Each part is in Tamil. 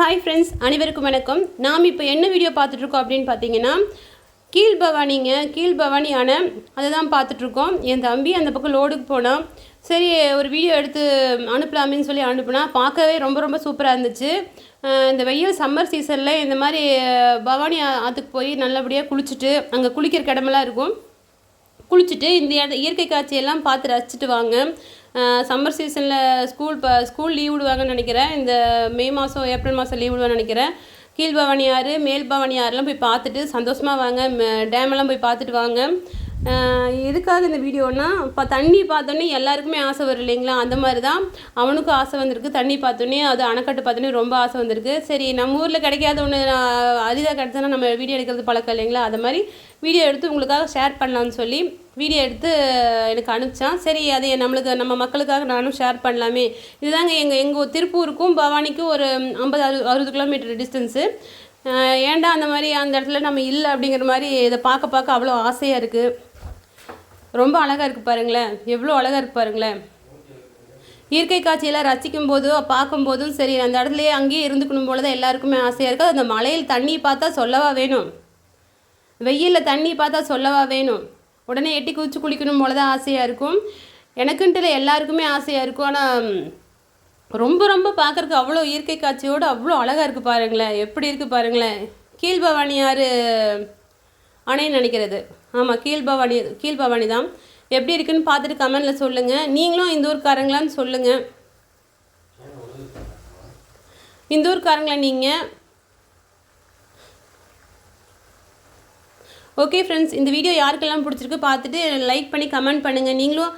ஹாய் ஃப்ரெண்ட்ஸ் அனைவருக்கும் வணக்கம். நாம் இப்போ என்ன வீடியோ பார்த்துட்ருக்கோம் அப்படின்னு பார்த்தீங்கன்னா கீழ்பவானிங்க கீழ்பவானி அணை அதை தான் பார்த்துட்ருக்கோம் என் தம்பி அந்த பக்கம் லோடுக்கு போனான் சரி ஒரு வீடியோ எடுத்து அனுப்பலாமேன்னு சொல்லி அனுப்புனா பார்க்கவே ரொம்ப ரொம்ப சூப்பராக இருந்துச்சு. இந்த வெயில் சம்மர் சீசனில் இந்த மாதிரி பவானி ஆற்றுக்கு போய் நல்லபடியாக குளிச்சுட்டு அங்கே குளிக்கிற கிடமெல்லாம் இருக்கும். குளிச்சுட்டு இந்த இட இயற்கை காட்சியெல்லாம் பார்த்து ரசிச்சுட்டு வாங்க. சம்மர் சீசனில் ஸ்கூல் இப்போ ஸ்கூல் லீவ் விடுவாங்கன்னு நினைக்கிறேன். இந்த மே மாதம் ஏப்ரல் மாதம் லீவ் விடுவான்னு நினைக்கிறேன். கீழ்பவானி ஆறு மேல் பவானி ஆறுலாம் போய் பார்த்துட்டு சந்தோஷமாக வாங்க. டேமெல்லாம் போய் பார்த்துட்டு வாங்க. எதுக்காக இந்த வீடியோனா இப்போ தண்ணி பார்த்தோன்னே எல்லாருக்குமே ஆசை வரும் இல்லைங்களா? அந்த மாதிரி தான் அவனுக்கும் ஆசை வந்திருக்கு. தண்ணி பார்த்தோன்னே அது அணைக்கட்டு பார்த்தோன்னே ரொம்ப ஆசை வந்திருக்கு. சரி நம்ம ஊரில் கிடைக்காத ஒன்று அரிதாக கிடச்சோன்னா நம்ம வீடியோ எடுக்கிறது பழக்கம் இல்லைங்களா? அது மாதிரி வீடியோ எடுத்து உங்களுக்காக ஷேர் பண்ணலாம்னு சொல்லி வீடியோ எடுத்து எனக்கு அனுப்பிச்சான். சரி அது நம்மளுக்கு நம்ம மக்களுக்காக நானும் ஷேர் பண்ணலாமே. இதுதாங்க எங்கள் எங்கள் திருப்பூருக்கும் பவானிக்கும் ஒரு ஐம்பது அறு அறுபது கிலோமீட்டர் டிஸ்டன்ஸு ஏன்டா அந்த மாதிரி அந்த இடத்துல நம்ம இல்லை அப்படிங்கிற மாதிரி இதை பார்க்க பார்க்க அவ்வளோ ஆசையாக இருக்குது ரொம்ப அழகாக இருக்குது பாருங்களேன். எவ்வளோ அழகாக இருக்குது பாருங்களேன். இயற்கை காட்சியெல்லாம் ரசிக்கும் போதும் பார்க்கும்போதும் சரி அந்த இடத்துலையே அங்கேயே இருந்துக்கணும் போல தான் எல்லாருக்குமே ஆசையாக இருக்குது அந்த மலையில் தண்ணி பார்த்தா சொல்லவா வேணும்? வெயிலில் தண்ணி பார்த்தா சொல்லவா வேணும்? உடனே எட்டி குதிச்சு குளிக்கணும் போல தான் ஆசையாக இருக்கும். எனக்குன்ட்டு இல்லை, எல்லாருக்குமே ஆசையாக இருக்கும். ஆனால் ரொம்ப ரொம்ப பார்க்கறக்கு அவ்வளோ இயற்கை காட்சியோடு அவ்வளோ அழகாக இருக்குது பாருங்களேன். எப்படி இருக்குது பாருங்களேன். கீழ்பவானி அணை நினைக்கிறது. ஆமாம் கீழ்பவானி கீழ்பவானி தான் எப்படி இருக்குன்னு பார்த்துட்டு கமெண்டில் சொல்லுங்கள் நீங்களும் இந்த ஊர்க்காரங்களான்னு சொல்லுங்கள் இந்த ஊர்க்காரங்களா நீங்கள் ஓகே ஃப்ரெண்ட்ஸ் இந்த வீடியோ யாருக்கெல்லாம் பிடிச்சிருக்கு பார்த்துட்டு லைக் பண்ணி கமெண்ட் பண்ணுங்கள் நீங்களும்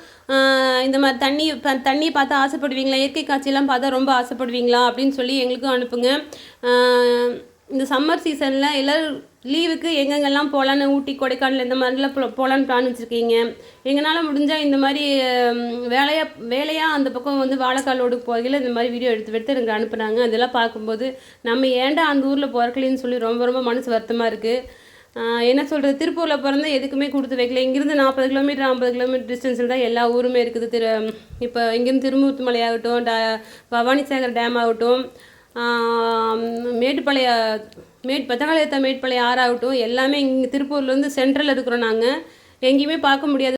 இந்த மாதிரி தண்ணி ப- தண்ணியை பார்த்தா ஆசைப்படுவீங்களா? இயற்கை காட்சியெல்லாம் பார்த்தா ரொம்ப ஆசைப்படுவீங்களா? அப்படின்னு சொல்லி எங்களுக்கும் அனுப்புங்க. இந்த சம்மர் சீசனில் எல்லோரும் லீவுக்கு எங்கெங்கெல்லாம் போகலான்னு ஊட்டி கொடைக்கானல் இந்த மாதிரிலாம் போ போகலான்னு பிளான் வச்சுருக்கீங்க? எங்களால் முடிஞ்சால் இந்த மாதிரி வேலையாக வேலையாக அந்த பக்கம் வந்து வாழைக்காலோடு போகையில் இந்த மாதிரி வீடியோ எடுத்து எடுத்து எனக்கு அனுப்புனாங்க. அதெல்லாம் பார்க்கும்போது நம்ம ஏன்டா அந்த ஊரில் பிறக்கலின்னு சொல்லி ரொம்ப ரொம்ப மனசு வருத்தமாக இருக்குது என்ன சொல்கிறது திருப்பூரில் பிறந்த எதுக்குமே கொடுத்து வைக்கல. இங்கேருந்து நாற்பது கிலோமீட்டர் ஐம்பது கிலோமீட்டர் டிஸ்டன்ஸில் தான் எல்லா ஊருமே இருக்குது. திரு இப்போ இங்கேருந்து திருமூர்த்தி மலை ஆகட்டும் ட பவானிசாகர் டேம் ஆகட்டும் மேட்டுப்பாளைய மேட் பத்தனாலயத்த மேட்டுப்பாளைய ஆறாகட்டும் எல்லாமே இங்கே திருப்பூர்லேருந்து சென்ட்ரலில் இருக்கிறோம் நாங்கள் எங்கேயுமே பார்க்க முடியாது.